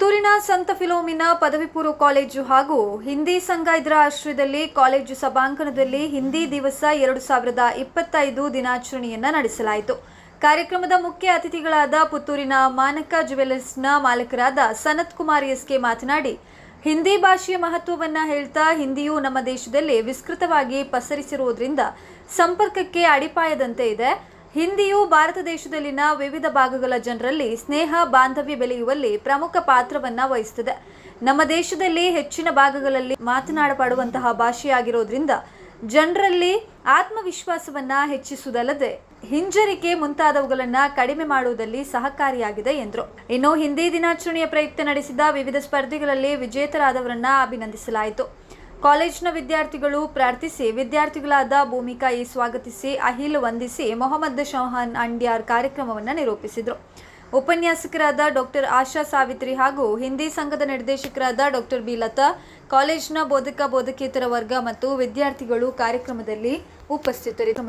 ಪುತ್ತೂರಿನ ಸಂತ ಫಿಲೋಮಿನ ಪದವಿ ಪೂರ್ವ ಕಾಲೇಜು ಹಾಗೂ ಹಿಂದಿ ಸಂಘ ಇದರ ಆಶ್ರಯದಲ್ಲಿ ಕಾಲೇಜು ಸಭಾಂಗಣದಲ್ಲಿ ಹಿಂದಿ ದಿವಸ ಎರಡು ಸಾವಿರದ ಇಪ್ಪತ್ತೈದು ದಿನಾಚರಣೆಯನ್ನು ನಡೆಸಲಾಯಿತು. ಕಾರ್ಯಕ್ರಮದ ಮುಖ್ಯ ಅತಿಥಿಗಳಾದ ಪುತ್ತೂರಿನ ಮಾನಕ ಜುವೆಲ್ಲರ್ಸ್ನ ಮಾಲಕರಾದ ಸನತ್ ಕುಮಾರ್ ಎಸ್ಕೆ ಮಾತನಾಡಿ, ಹಿಂದಿ ಭಾಷೆಯ ಮಹತ್ವವನ್ನು ಹೇಳ್ತಾ ಹಿಂದಿಯು ನಮ್ಮ ದೇಶದಲ್ಲಿ ವಿಸ್ತೃತವಾಗಿ ಪಸರಿಸಿರುವುದರಿಂದ ಸಂಪರ್ಕಕ್ಕೆ ಅಡಿಪಾಯದಂತೆ ಇದೆ. ಹಿಂದಿಯು ಭಾರತ ದೇಶದಲ್ಲಿನ ವಿವಿಧ ಭಾಗಗಳ ಜನರಲ್ಲಿ ಸ್ನೇಹ, ಬಾಂಧವ್ಯ ಬೆಳೆಯುವಲ್ಲಿ ಪ್ರಮುಖ ಪಾತ್ರವನ್ನು ವಹಿಸುತ್ತದೆ ನಮ್ಮ ದೇಶದಲ್ಲಿ ಹೆಚ್ಚಿನ ಭಾಗಗಳಲ್ಲಿ ಮಾತನಾಡಪಡುವಂತಹ ಭಾಷೆಯಾಗಿರೋದ್ರಿಂದ ಜನರಲ್ಲಿ ಆತ್ಮವಿಶ್ವಾಸವನ್ನು ಹೆಚ್ಚಿಸುವುದಲ್ಲದೆ ಹಿಂಜರಿಕೆ ಮುಂತಾದವುಗಳನ್ನ ಕಡಿಮೆ ಮಾಡುವುದಲ್ಲಿ ಸಹಕಾರಿಯಾಗಿದೆ ಎಂದರು. ಇನ್ನು ಹಿಂದಿ ದಿನಾಚರಣೆಯ ಪ್ರಯುಕ್ತ ನಡೆಸಿದ ವಿವಿಧ ಸ್ಪರ್ಧೆಗಳಲ್ಲಿ ವಿಜೇತರಾದವರನ್ನ ಅಭಿನಂದಿಸಲಾಯಿತು. ಕಾಲೇಜಿನ ವಿದ್ಯಾರ್ಥಿಗಳು ಪ್ರಾರ್ಥಿಸಿ ವಿದ್ಯಾರ್ಥಿಗಳಾದ ಭೂಮಿಕಾ ಈ ಸ್ವಾಗತಿಸಿ ಅಹಿಲ್ ವಂದಿಸಿ ಮೊಹಮ್ಮದ್ ಶೌಹಾನ್ ಅಂಡ್ಯಾರ್ ಕಾರ್ಯಕ್ರಮವನ್ನು ನಿರೂಪಿಸಿದರು. ಉಪನ್ಯಾಸಕರಾದ ಡಾಕ್ಟರ್ ಆಶಾ ಸಾವಿತ್ರಿ ಹಾಗೂ ಹಿಂದಿ ಸಂಘದ ನಿರ್ದೇಶಕರಾದ ಡಾಕ್ಟರ್ ಬಿ ಲತಾ ಕಾಲೇಜಿನ ಬೋಧಕ ಬೋಧಕೇತರ ವರ್ಗ ಮತ್ತು ವಿದ್ಯಾರ್ಥಿಗಳು ಕಾರ್ಯಕ್ರಮದಲ್ಲಿ ಉಪಸ್ಥಿತರಿದ್ದರು.